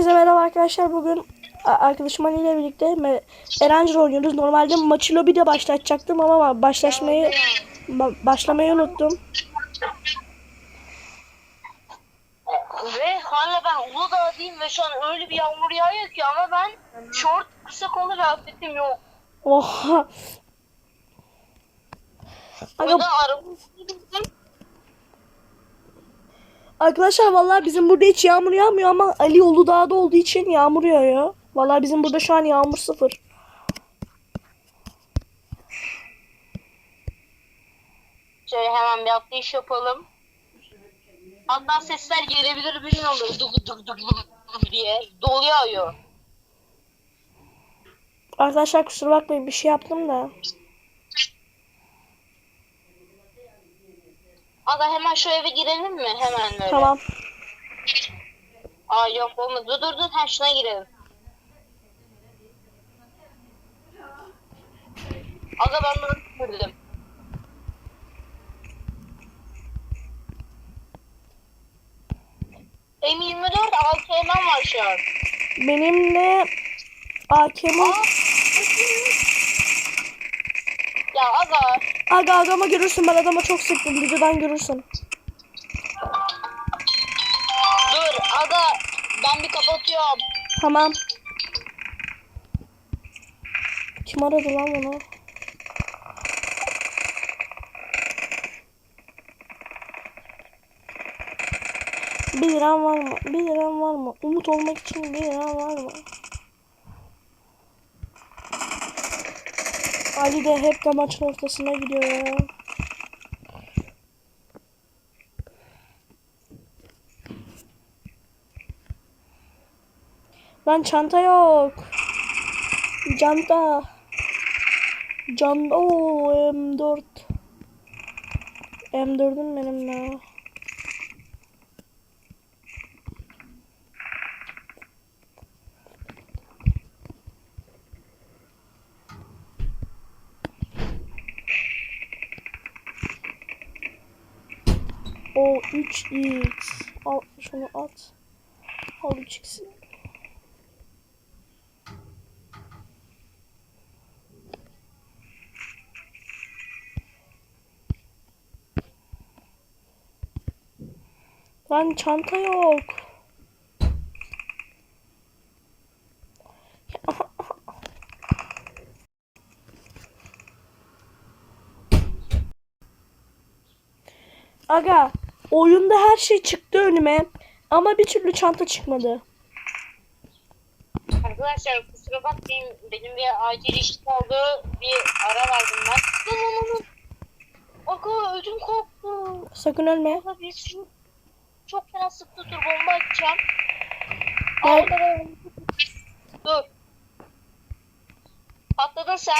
Hepinize merhaba arkadaşlar. Bugün arkadaşım Ali ile birlikte Erencil oynuyoruz. Normalde maçı lobide başlatacaktım ama başlaşmayı ba- başlamayı unuttum. Ve hala ben Uludağ'dayım ve şu an öyle bir yağmur yağıyor ki ama ben şort kısa kolu ve atletim yok. Oha. Aga, bindim. Arkadaşlar vallahi bizim burada hiç yağmur yağmıyor ama Ali Uludağ'da olduğu için yağmur yağıyor. Vallahi bizim burada şu an yağmur sıfır. Şöyle hemen bir atlayış yapalım. Hatta sesler gelebilir bilmiyorum duk duk duk duk diye. Dolu yağıyor. Arkadaşlar kusura bakmayın bir şey yaptım da. Aga hemen şu eve girelim mi? Hemen böyle. Tamam. Aa yok olmadı. Dur dur dur. Ha şuna girelim. Aga ben bunu kırdım. M24 AKM'm var şu an. Benim de AKM Aa! Ya aga Aga adama görürsün ben adama çok sıktım videodan görürsün. dur aga ben bir kapatıyorum. Tamam. Kim aradı lan bunu? Bir liram var mı? Bir liram var mı? Umut olmak için bir liram var mı? Ali de hep de maçın ortasına gidiyor ya. Lan çanta yok. Canta. Can o M4. M4'üm benim ya. O 3x. Al şunu at. Al 3x'i. Lan çanta yok. Aga, oyunda her şey çıktı önüme ama bir türlü çanta çıkmadı. Arkadaşlar kusura bakmayın benim bir acil işim oldu. Bir ara verdim ben. Aga ödüm koptu. Sakın ölme. Aga bir sürü çok fena sıktı dur bomba atacağım. Gel. Aga, Dur. Patladın sen.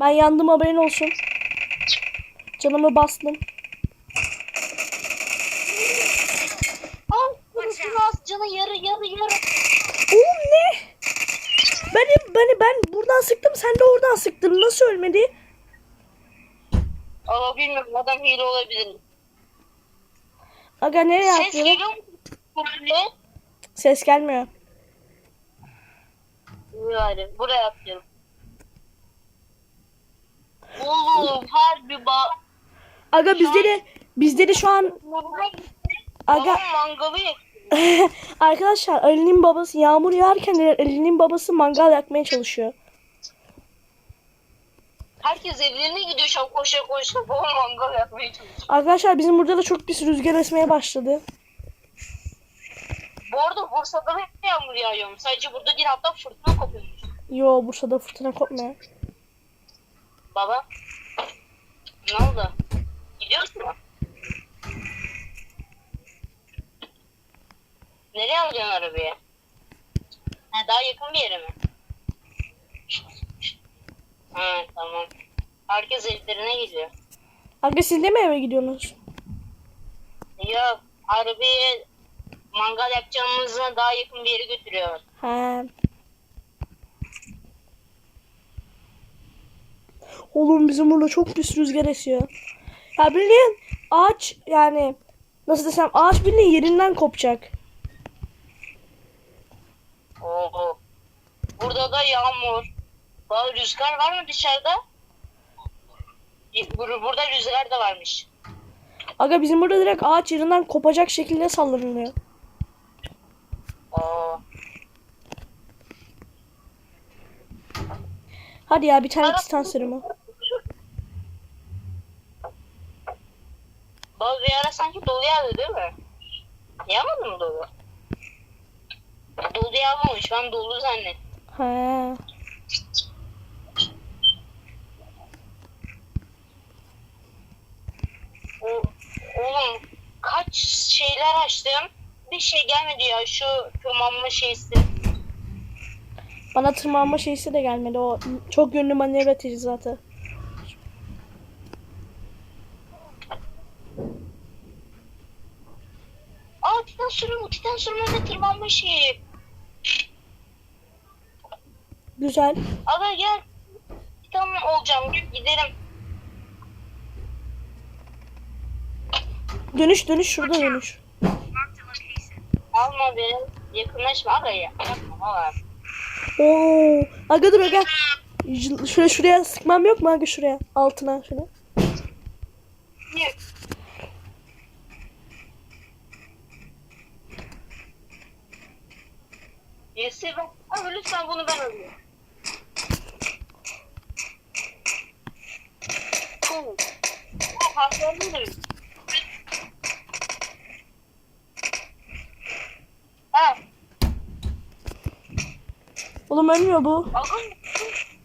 Ben yandım haberin olsun. Canımı bastım. Al kurusunu az canı yarı yarı yarı. Oğlum ne? Benim beni ben buradan sıktım sen de oradan sıktın. Nasıl ölmedi? Ama bilmiyorum adam hile olabilir. Aga nereye Ses atıyor? geliyor mu? Böyle. Ses gelmiyor. Yani buraya atıyorum. Oğlum her bir ba... Aga bizde de bizde de şu an Aga Babam mangalı yak. arkadaşlar Ali'nin babası yağmur yağarken Ali'nin babası mangal yakmaya çalışıyor. Herkes evlerine gidiyor şu an koşa koşa. Babam mangal yakmaya çalışıyor. Arkadaşlar bizim burada da çok bir rüzgar esmeye başladı. Bu arada Bursa'da da yağmur yağıyor. Sadece burada değil hatta fırtına kopuyormuş. Yo Bursa'da fırtına kopmuyor. Baba. Ne oldu? Gidiyorsun mu? Nereye alacaksın arabayı? Ha, daha yakın bir yere mi? Ha tamam. Herkes evlerine gidiyor. Aga siz de mi eve gidiyorsunuz? Yok arabayı mangal yapacağımızı daha yakın bir yere götürüyor. He. Oğlum bizim burada çok pis rüzgar esiyor. Ya bildiğin ağaç yani nasıl desem ağaç bildiğin yerinden kopacak. Oo. Burada da yağmur. Daha rüzgar var mı dışarıda? Bur- Burada rüzgar da varmış. Aga bizim burada direkt ağaç yerinden kopacak şekilde sallanılıyor. Oo. Hadi ya bir tane titan serumu. Baba bir ara sanki dolu yağdı değil mi? Yağmadı mı dolu? Dolu yağmamış. Ben dolu zannettim. He. O, oğlum kaç şeyler açtım. Bir şey gelmedi ya şu tırmanma şeysi. Bana tırmanma şeysi de gelmedi. O çok yönlü manevra teçhizatı. Aa titan sürümü, titan sürümü ve tırmanma şeyi. Güzel. Aga gel. Titan olacağım. Gidelim. Dönüş dönüş şurada dönüş. Alma beni. Yakınlaşma aga ya. Yapma. Oo. Aga dur aga. J- Şuraya şuraya sıkmam yok mu aga şuraya? Altına şuna. Niye? Yesi ben. Abi lütfen bunu ben alayım. Cool. Oh, harflerlidir. Ha, Ölmüyor bu. aga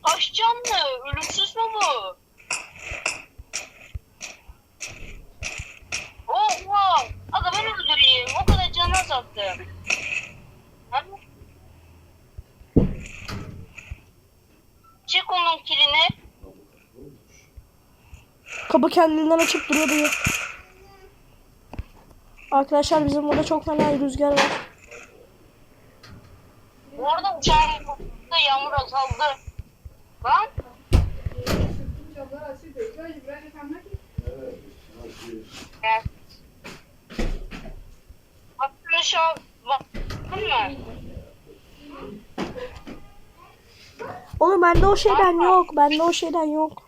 kaç canlı? Ölümsüz mü bu? Oha! Aga ben öldüreyim. O kadar canı azalttım. Çek onun kilini. Kapı kendinden açıp duruyor diyor. Arkadaşlar bizim burada çok fena rüzgar var. Bu arada uçağın yağmur azaldı. Lan gel. Aklını şu an baktın mı? Oğlum bende o şeyden yok. Bende o şeyden yok.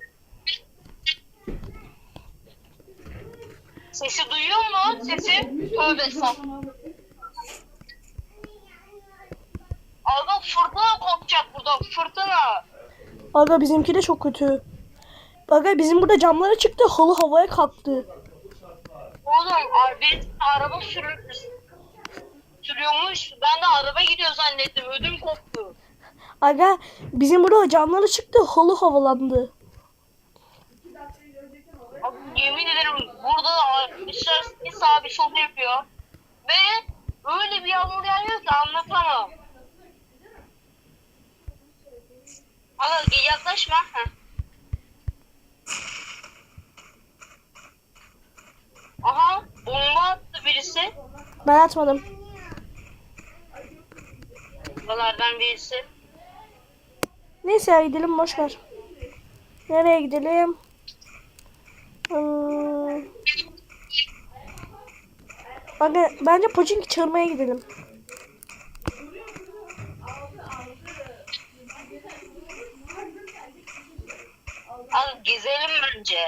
Sesi duyuyor mu? Sesi? Tövbe estağfurullah. Aga fırtına kopacak burada. Fırtına. Aga bizimki de çok kötü. Aga bizim burada camlara çıktı. Halı havaya kalktı. Oğlum bir araba sürü sürüyormuş. Ben de araba gidiyor zannettim. Ödüm koptu. Aga bizim burada camlara çıktı. Halı havalandı. Abi, yemin ederim burada bir sağ bir sol yapıyor. Ve öyle bir yağmur yağıyor ki anlatamam. Aga yaklaşma. Aha bomba attı birisi. Ben atmadım. Buralardan birisi. Neyse ya gidelim boş ver. Nereye gidelim? Hmm. Aga bence Pochinki çağırmaya gidelim. Al gezelim bence.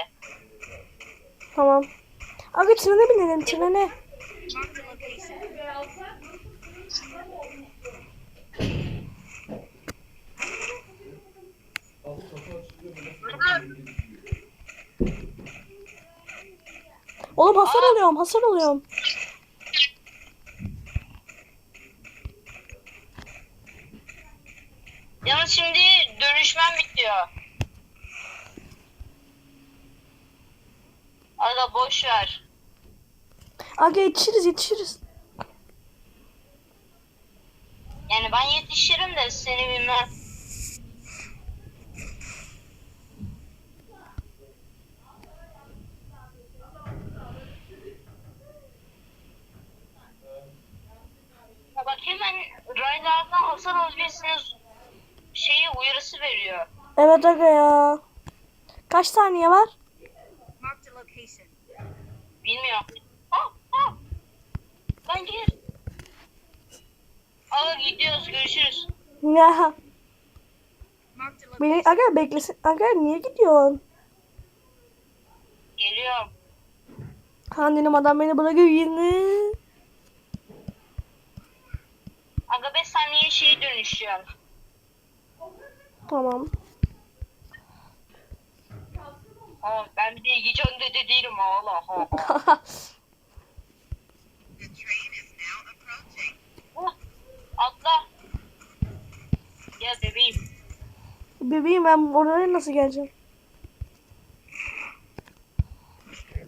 Tamam. Aga trene binelim trene. Oğlum hasar alıyorum hasar alıyorum. Yalnız şimdi dönüşmem bitiyor. Aga boş ver. Aga yetişiriz yetişiriz. Yani ben yetişirim de seni bilmem. Ya bak hemen raylardan hasar alabilirsiniz şeyi uyarısı veriyor. Evet aga ya. Kaç saniye var? Location. Bilmiyorum. Ha, ha. Lan gir. Aa gidiyoruz görüşürüz. Ya. Beni, aga beklesin. Aga niye gidiyorsun? Geliyorum. Annenim adam beni bırakıyor yine. Aga 5 saniye şeye dönüşüyorum. Tamam. Aa, ben bir de Yiğican dede değilim Allah Allah. The train is now approaching. Oh, Atla. Gel bebeğim. Bebeğim ben oraya nasıl geleceğim?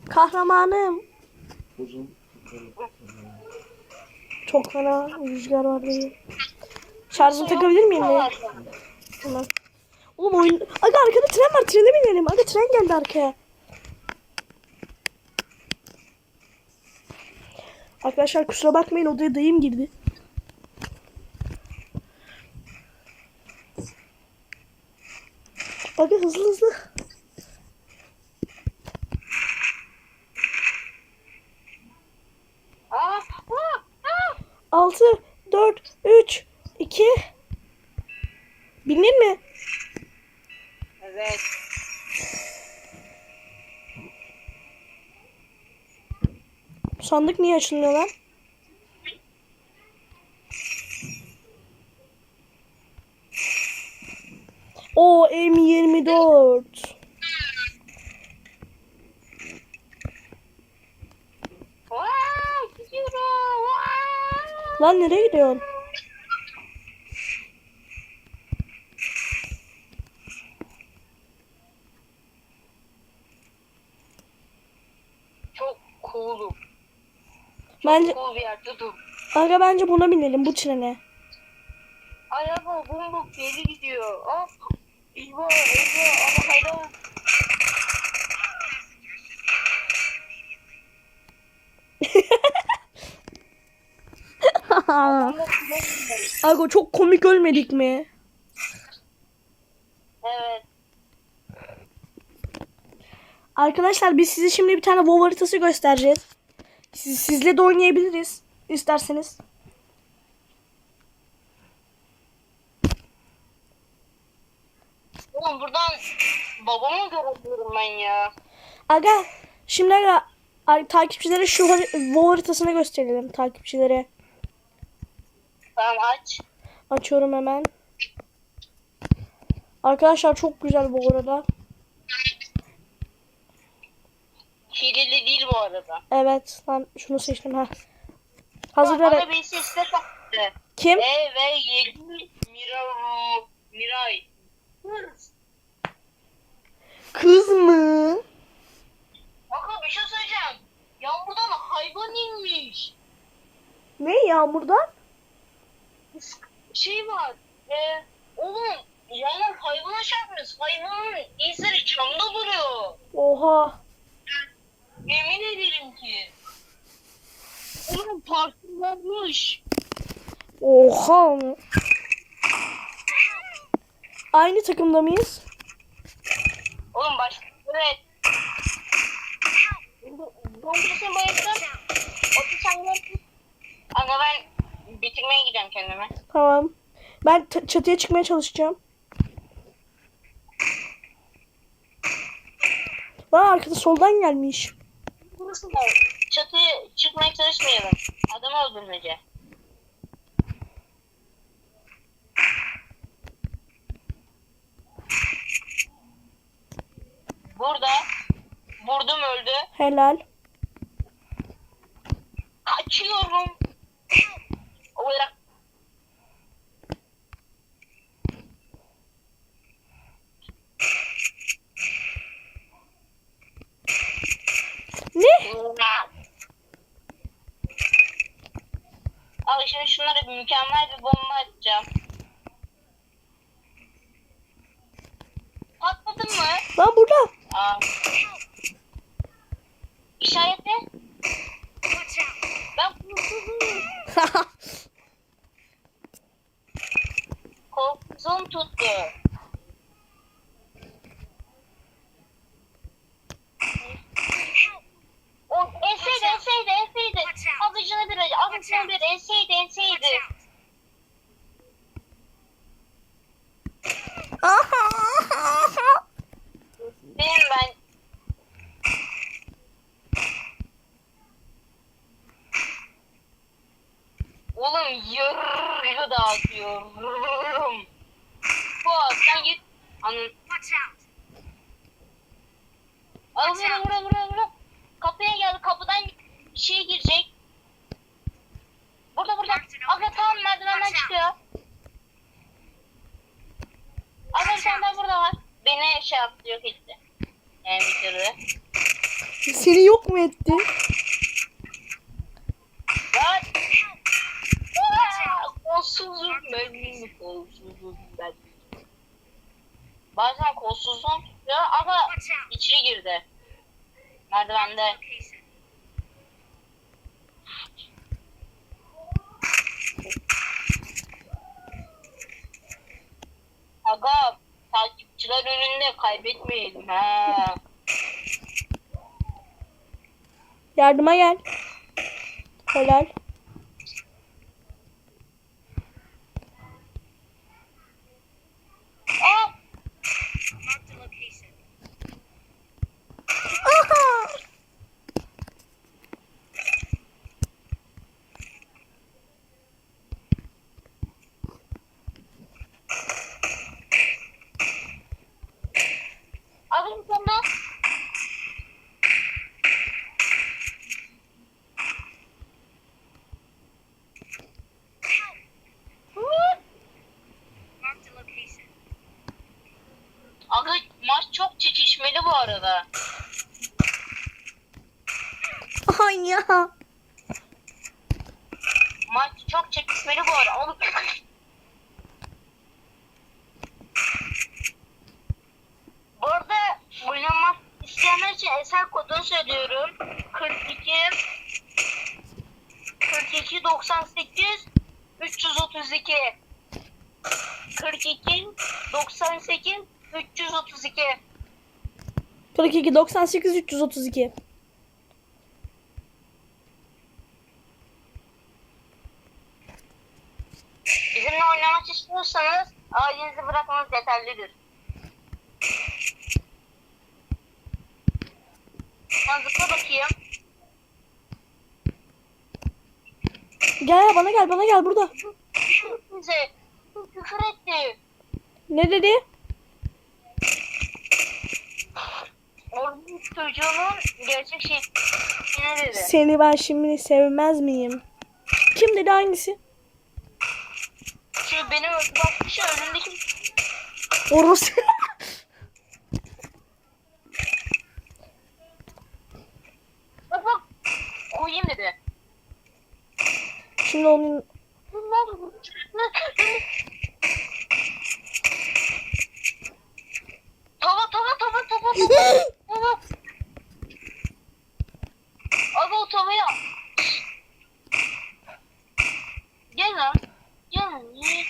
Kahramanım. Çok fena rüzgar var benim. Şarjımı takabilir miyim? Tamam. Oğlum oyun... Aga arkada tren var. Trene binelim. Aga tren geldi arkaya. Arkadaşlar kusura bakmayın odaya dayım girdi. Aga hızlı hızlı. 6, 4, 3, 2. Bindin mi? Evet. Sandık niye açılmıyor lan? O M24. Vaa, gidiyorum. Vaa. Lan nereye gidiyorsun? Çok cool'um. Bence bir yerde dur. aga bence buna binelim bu trene. Araba bumbuk geri gidiyor. Ah. İbo, Ebo, ama hayda. Aga çok komik ölmedik mi? Evet. Arkadaşlar biz size şimdi bir tane WoW haritası göstereceğiz. Siz, sizle de oynayabiliriz isterseniz. Oğlum buradan babamı görebiliyorum ben ya. Aga şimdi aga ay, takipçilere şu WoW haritasını gösterelim takipçilere. Tamam aç. Açıyorum hemen. Arkadaşlar çok güzel bu arada. Hileli değil bu arada. Evet lan şunu seçtim ha. Hazır Bana ver. bir sesle taktı. Kim? E ve 7 Miraru Miray. Kız mı? Bakın bir şey söyleyeceğim. Yağmurdan hayvan inmiş. Ne yağmurdan? Şey var. E, oğlum yağmur hayvana çarpmış. Hayvanın izleri camda duruyor. Oha. Yemin ederim ki. Oğlum parklanmış. Oha. Aynı takımda mıyız? Oğlum başka evet. Dombresini bayıldım. Otur sen gel. Aga ben bitirmeye gidiyorum kendime. Tamam. Ben çatıya çıkmaya çalışacağım. Lan arkada soldan gelmiş. Burası da çatıya çıkmaya çalışmayalım. Adamı öldürmece. Burada. Vurdum öldü. Helal. Kaçıyorum. Olarak Ne? Abi şimdi şunlara bir mükemmel bir bomba atacağım. Patladın mı? Lan burada. Aa. İşaretle. Watch out. Ben korktum tuttu. O enseydi enseydi enseydi. Alıcına bir alıcına bir enseydi Watch enseydi. out. Oğlum yargı dağıtıyorum. Bu sen git. Anın. Al vura vura vura vura. Kapıya geldi. Kapıdan bir şey girecek. Burada burada. Aga tamam merdivenden çıkıyor. Aga bir tane daha burada var. Beni şey yaptı yok etti. Yani bitirdi. Seni yok mu etti? Lan! Aa, Kolsuzum ben. Kolsuzum ben. Bazen kolsuzluğum tutuyor ama içeri girdi. Merdivende. Aga takipçiler önünde kaybetmeyelim ha. Yardıma gel. Helal. Aa, Mark the location. Aha! abi sen de. Mark the location. Aga maç çok çekişmeli bu arada. Ya. Maç çok çekişmeli bu arada. Oğlum. Bu arada oynamak isteyenler için eser kodunu söylüyorum. 42 42 98 332 42 98 332 42 98 332. bana gel bana gel burada. Bize küfür etti. Ne dedi? Çocuğunun gerçek şey ne dedi? Seni ben şimdi sevmez miyim? Kim dedi hangisi? Şu benim bak şu Orası. bak bak koyayım dedi. Şimdi onun Tava tava tava tava tava tava. Abi o tavaya. Gel lan. Gel lan. Gel.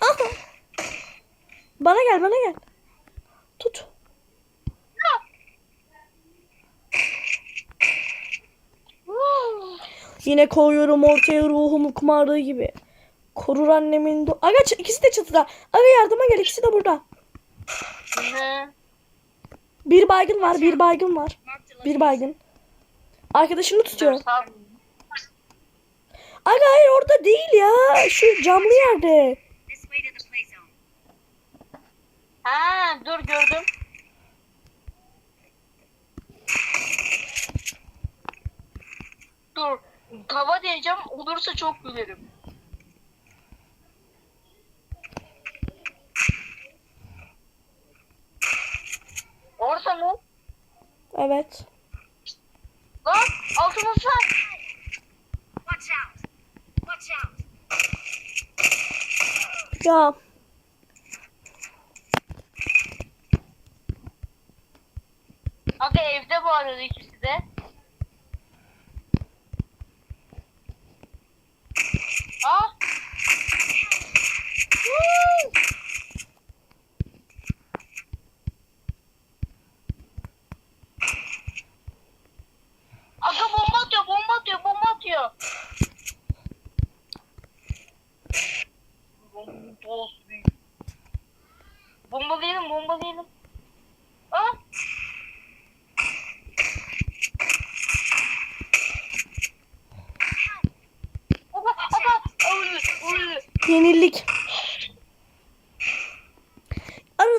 Aha. Bana gel bana gel. Tut. Yine koyuyorum ortaya ruhumu kumardığı gibi. Korur annemin. Aga ikisi de çatıda. Aga yardıma gel ikisi de burada. Bir baygın var bir baygın var. Bir baygın. Arkadaşını tutuyor. Aga hayır orada değil ya. Şu camlı yerde. Ha dur gördüm. Dur. Tava diyeceğim. Olursa çok gülerim. Orada mı? Evet. Lan altımızda. Watch out! Watch out! Ya. literally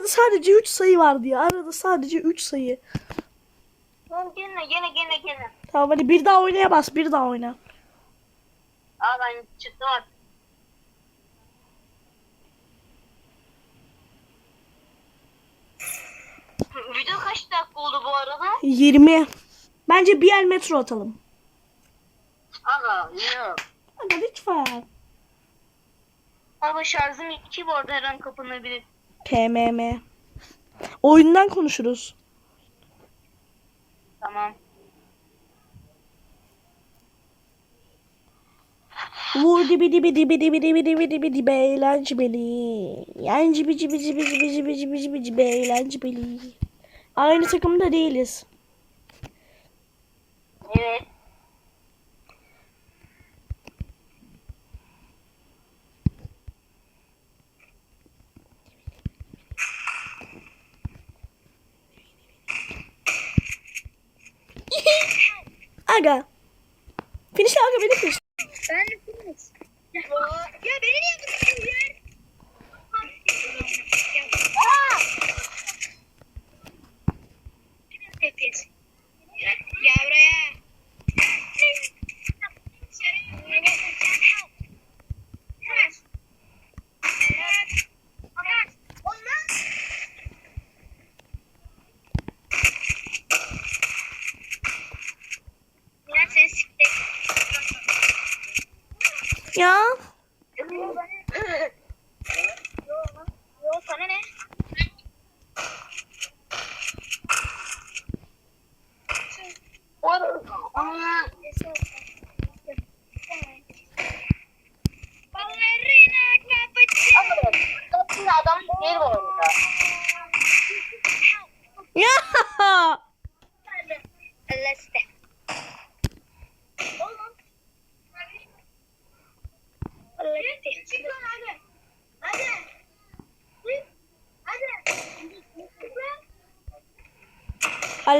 Arada sadece 3 sayı vardı ya. Arada sadece 3 sayı. Lan gene gene gene gene. Tamam hadi bir daha oynaya bas. Bir daha oyna. Aa ben çıktım artık. Video kaç dakika oldu bu arada? 20. Bence bir el metro atalım. Aga yok. Hadi lütfen. Ama şarjım 2 bu arada her an kapanabilir. PMM. Oyundan konuşuruz. Tamam. Vur dibi dibi dibi dibi dibi dibi dibi dibi eğlence beni. Yancı bici bici bici bici bici bici bici be eğlence beni. Aynı takımda değiliz. Evet. Aga. Finish aga finish.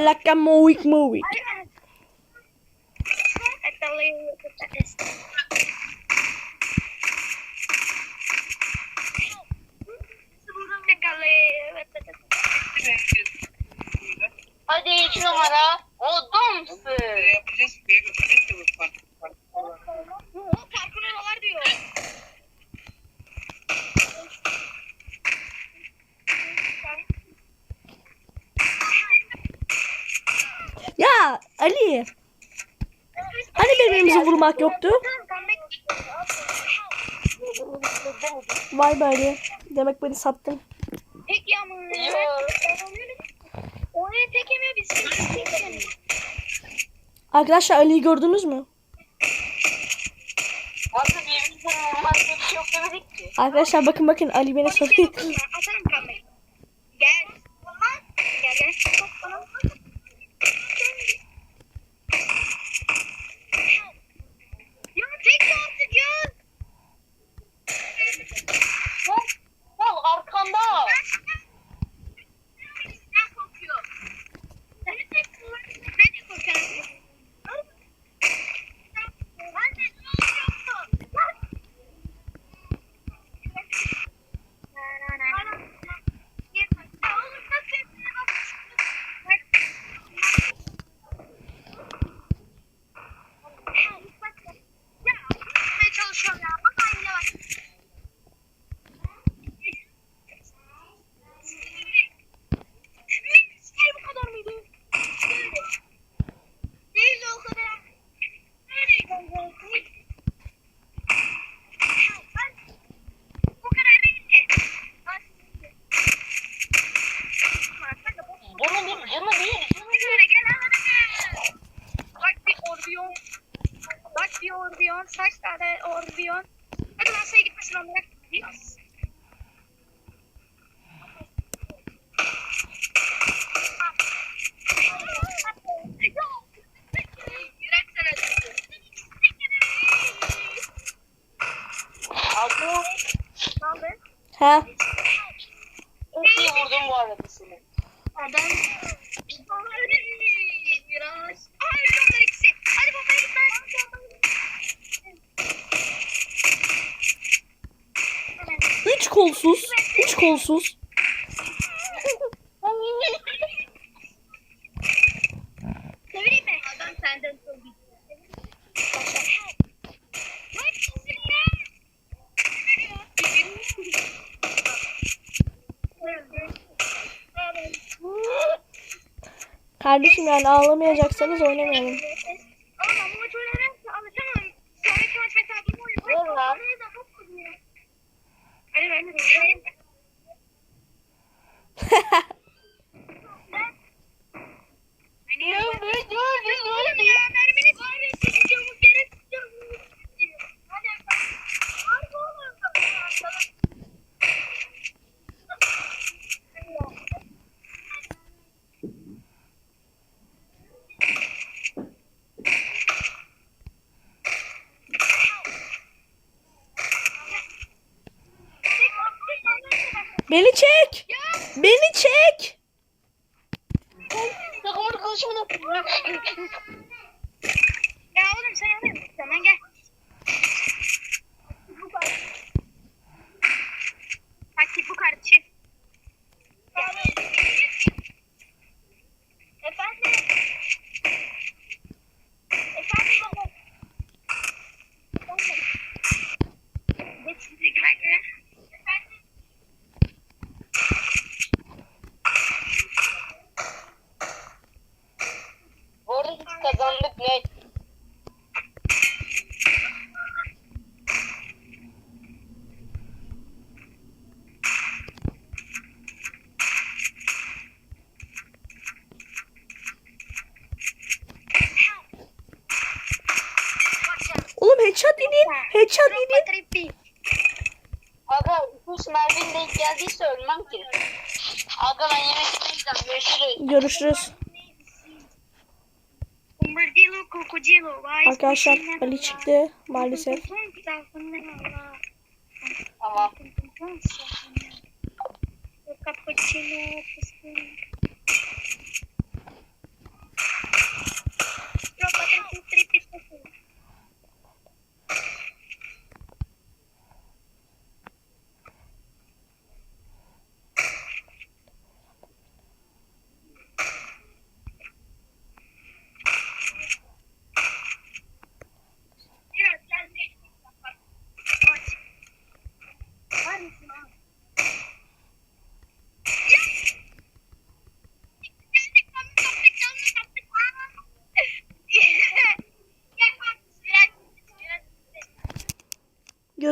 like a Moic Moic. Hayır. Hani birbirimizi vurmak yoktu? Vay böyle. Demek beni sattın. Tek yağmur. Oraya tekemiyor biz. Arkadaşlar Ali'yi gördünüz mü? Arkadaşlar bakın bakın Ali beni soruyor. seviyorsun. Hadi masaya gitmesin onlara. Gidiyoruz. Ha. İyi vurdum bu arada seni. Adam kolsuz. Üç kolsuz. Kardeşim yani ağlamayacaksanız oynamayalım. Oğlum bu maç oynarsa alışamam. Sonraki maç mesela bir oyun. Mermini Beni çek. Ya. Beni çek. Ya oğlum sen alayım. Tamam gel. Görüşürüz. Arkadaşlar Ali çıktı maalesef. Tamam.